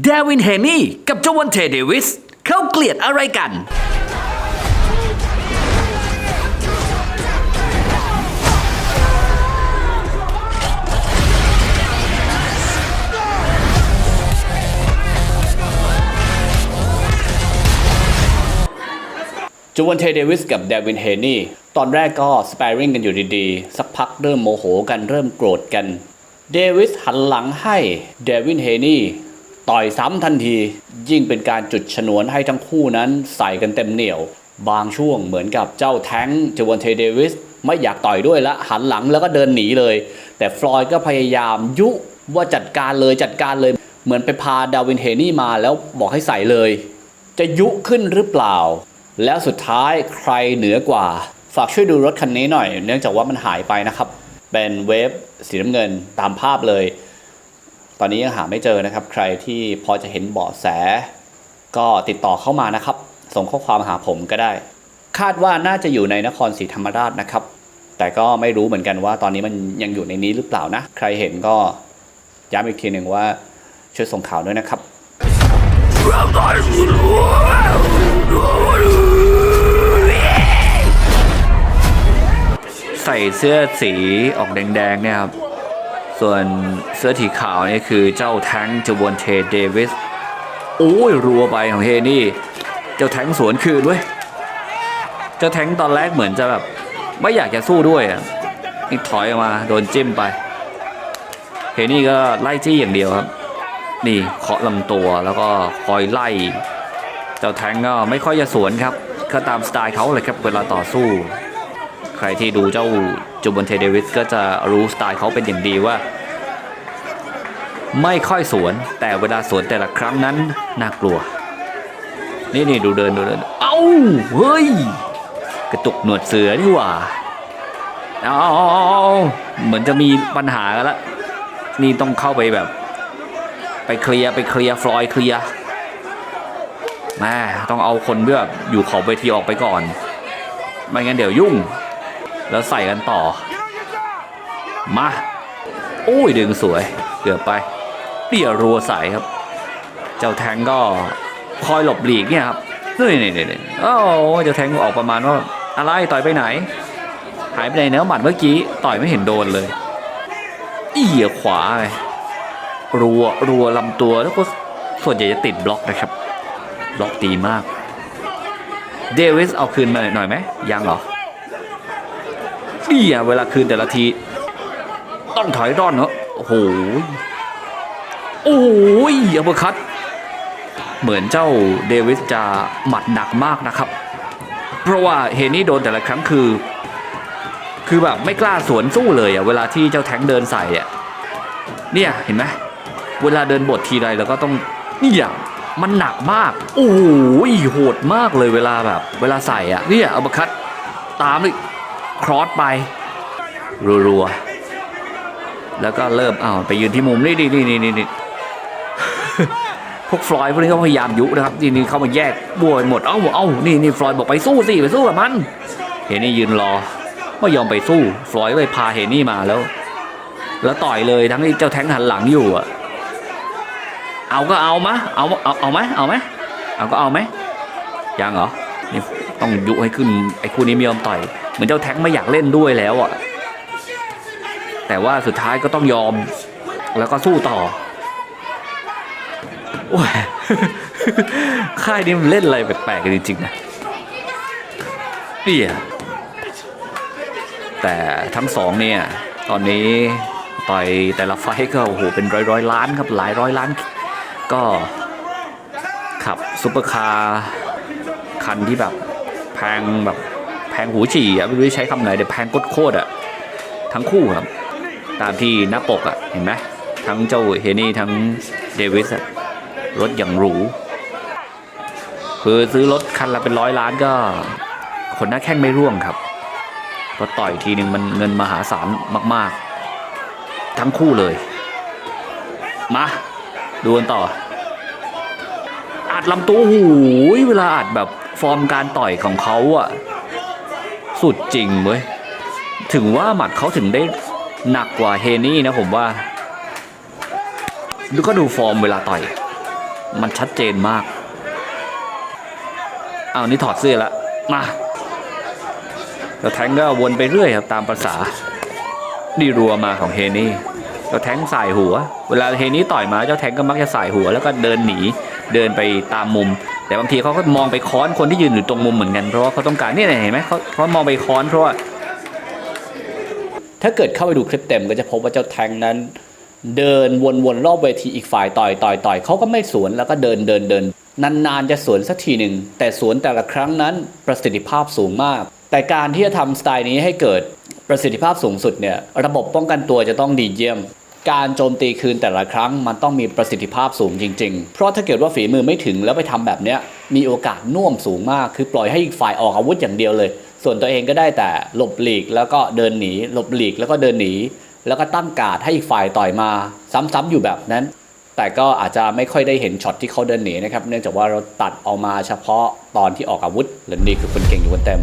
เดวินเฮนี่กับเจวันเทเดวิสเขาเกลียดอะไรกันจูวันเทเดวิสกับเดวินเฮนี่ ตอนแรกก็ส p a ริงกันอยู่ดีๆ สักพักเริ่มโมโหกันเริ่มโกรธกัน เดวิสหันหลังให้เดวินเฮนี่ ต่อยซ้ำทันที ยิ่งเป็นการจุดชนวนให้ทั้งคู่นั้นใส่กันเต็มเหนียว บางช่วงเหมือนกับเจ้าแท้งจวันเทเดวิสไม่อยากต่อยด้วยละหันหลังแล้วก็เดินหนีเลย แต่ฟลอยด์ก็พยายามยุว่าจัดการเลยจัดการเลย เหมือนไปพาดาวินเฮนี่มาแล้วบอกให้ใส่เลย จะยุขึ้นหรือเปล่า แล้วสุดท้ายใครเหนือกว่า ฝากช่วยดูรถคันนี้หน่อย เนื่องจากว่ามันหายไปนะครับ เป็นเวฟสีน้ำเงินตามภาพเลย ตอนนี้ยังหาไม่เจอนะครับ ใครที่พอจะเห็นเบาะแส ก็ติดต่อเข้ามานะครับ ส่งข้อความหาผมก็ได้ คาดว่าน่าจะอยู่ในนครศรีธรรมราชนะครับ แต่ก็ไม่รู้เหมือนกันว่าตอนนี้มันยังอยู่ในนี้หรือเปล่านะ ใครเห็นก็ย้ำอีกทีหนึ่งว่าช่วยส่งข่าวด้วยนะครับใส่เสื้อสีออกแดงๆเนี่ยครับ ส่วนเสื้อสีขาวนี่คือเจ้าแท้งจวอนเทเดวิสโอ้ยรัวไปของเฮนี่ เจ้าแท้งสวนคืนเว้ยเจ้าแท้งตอนแรกเหมือนจะแบบไม่อยากจะสู้ด้วยอะนี่ถอยออกมาโดนจิ้มไปเฮนี่ก็ไล่จี้อย่างเดียวครับ นี่เคาะลำตัวแล้วก็คอยไล่ เจ้าแท้งก็ไม่ค่อยจะสวนครับก็ตามสไตล์เขาเลยครับเวลาต่อสู้ ใครที่ดูเจ้า จูบอนเทเดวิสก็จะรู้สไตล์เขาเป็นอย่างดีว่า ไม่ค่อยสวนแต่เวลาสวนแต่ละครั้งนั้นน่ากลัว นี่นี่ดูเดินดูเดิน เอ้าเฮ้ย กระตุกหนวดเสือนี่หว่าเอาเอาเอาเหมือนจะมีปัญหากันละนี่ต้องเข้าไปแบบ ไปเคลียร์ไปเคลียร์ฟลอยด์เคลียร์แม่ต้องเอาคนที่แบบอยู่ขอบเวทีออกไปก่อน ไม่งั้นเดี๋ยวยุ่ง แล้วใส่กันต่อ มาโอ้ยดึงสวยเกือบไปเดี่ยวรัวใส่ครับ เจ้าแทงก็คอยหลบหลีกเนี่ยครับนี่นี่นี่นี่โอ้เจ้าแทงออกประมาณว่าอะไรต่อยไปไหน หายไปไหนเนื้อหมัดเมื่อกี้ต่อยไม่เห็นโดนเลยเอียขวาไงรัวรัวลำตัวแล้วก็ส่วนใหญ่จะติดบล็อกนะครับ บล็อกดีมาก เดวิสเอาคืนมาหน่อยไหมยังเหรอ นี่อะเวลาคืนแต่ละที ต้องถอยร่อนเนอะโอ้โหโอ้ยอัปเปอร์คัตเหมือนเจ้าเดวิสจะหมัดหนักมากนะครับ เพราะว่าเฮนี่โดนแต่ละครั้งคือ คือแบบไม่กล้าสวนสู้เลยอะเวลาที่เจ้าแทงเดินใส่อะเนี่ยเห็นไหมเวลาเดินบททีไรเราก็ต้องเนี่ยมันหนักมาก โอ้โหโหดมากเลยเวลาแบบ เวลาใส่อะเนี่ยอัปเปอร์คัตตามเลย ครอสไป รัวๆ แล้วก็เริ่มอ้าวไปยืนที่มุมนี่นี่นี่นี่นี่พวกฟลอยด์พวกนี้เขาพยายามยุนะครับทีนี้เขามาแยกบวยหมด เอ้าเอ้านี่นี่ฟลอยด์บอกไปสู้สิไปสู้กับมัน เฮนี่ยืนรอไม่ยอมไปสู้ ฟลอยด์เลยพาเฮนี่มาแล้ว แล้วต่อยเลยทั้งที่เจ้าแท้งหันหลังอยู่อะเอาก็เอามะเอาเอาเอาไหมเอาไหมเอาก็เอาไหมยังเหรอนี่ต้องยุให้ขึ้นไอ้คู่นี้ไม่ยอมต่อย เหมือนเจ้าแท้งไม่อยากเล่นด้วยแล้วอะแต่ว่าสุดท้ายก็ต้องยอม แล้วก็สู้ต่อโอ้ยค่ายนี้มันเล่นอะไรแปลกๆกันจริงๆนะเนี่ยแต่ทั้งสองเนี่ย ตอนนี้ต่อยแต่ละไฟก็โอ้โหเป็นร้อยร้อยๆล้านครับหลายร้อยล้าน ก็ขับซุปเปอร์คาร์คันที่แบบแพงแบบ แพงหูฉี่อะไม่รู้ใช้คำไหนแต่แพงโคตรอะทั้งคู่ครับ ตามที่หน้าปกอะเห็นไหมทั้งเจ้าเฮนี่ทั้งเดวิสอะรถอย่างหรูคือซื้อรถคันละเป็นร้อยล้านก็คนหน้าแข้งไม่ร่วงครับเพราะต่อยทีหนึ่งมันเงินมหาศาลมาก ๆ ทั้งคู่เลย มาดูกันต่อ อัดลำตัวหูยเวลาอัดแบบฟอร์มการต่อยของเขาอะ สุดจริงเว้ย ถึงว่าหมัดเขาถึงได้หนักกว่าเฮนี่นะผมว่า ดูก็ดูฟอร์มเวลาต่อย มันชัดเจนมาก เอานี่ถอดเสื้อละ มาแล้วแทงก็วนไปเรื่อยครับตามภาษานี่รัวมาของเฮนี่เจ้าแทงสายหัว เวลาเฮนี่ต่อยมาเจ้าแทงก็มักจะสายหัวแล้วก็เดินหนี เดินไปตามมุม แต่บางทีเขาก็มองไปค้อนคนที่ยืนอยู่ตรงมุมเหมือนกันเพราะว่าเขาต้องการนี่เห็นไหมเขาเขามองไปค้อนเพราะว่าถ้าเกิดเข้าไปดูคลิปเต็มก็จะพบว่าเจ้าแทงนั้น เดินวนๆรอบเวทีอีกฝ่ายต่อยต่อยต่อยเขาก็ไม่สวนแล้วก็เดินเดินเดินนานๆจะสวนสักทีหนึ่งแต่สวนแต่ละครั้งนั้นประสิทธิภาพสูงมาก แต่การที่จะทำสไตล์นี้ให้เกิดประสิทธิภาพสูงสุดเนี่ยระบบป้องกันตัวจะต้องดีเยี่ยม การโจมตีคืนแต่ละครั้งมันต้องมีประสิทธิภาพสูงจริง ๆ เพราะถ้าเกิดว่าฝีมือไม่ถึงแล้วไปทำแบบเนี้ยมีโอกาสน่วมสูงมาก คือปล่อยให้อีกฝ่ายออกอาวุธอย่างเดียวเลย ส่วนตัวเองก็ได้แต่หลบหลีกแล้วก็เดินหนี หลบหลีกแล้วก็เดินหนี แล้วก็ตั้งการ์ดให้อีกฝ่ายต่อยมา ซ้ำๆอยู่แบบนั้น แต่ก็อาจจะไม่ค่อยได้เห็นช็อตที่เขาเดินหนีนะครับ เนื่องจากว่าเราตัดออกมาเฉพาะตอนที่ออกอาวุธและนี่คือคนเก่งอยู่คนเต็ม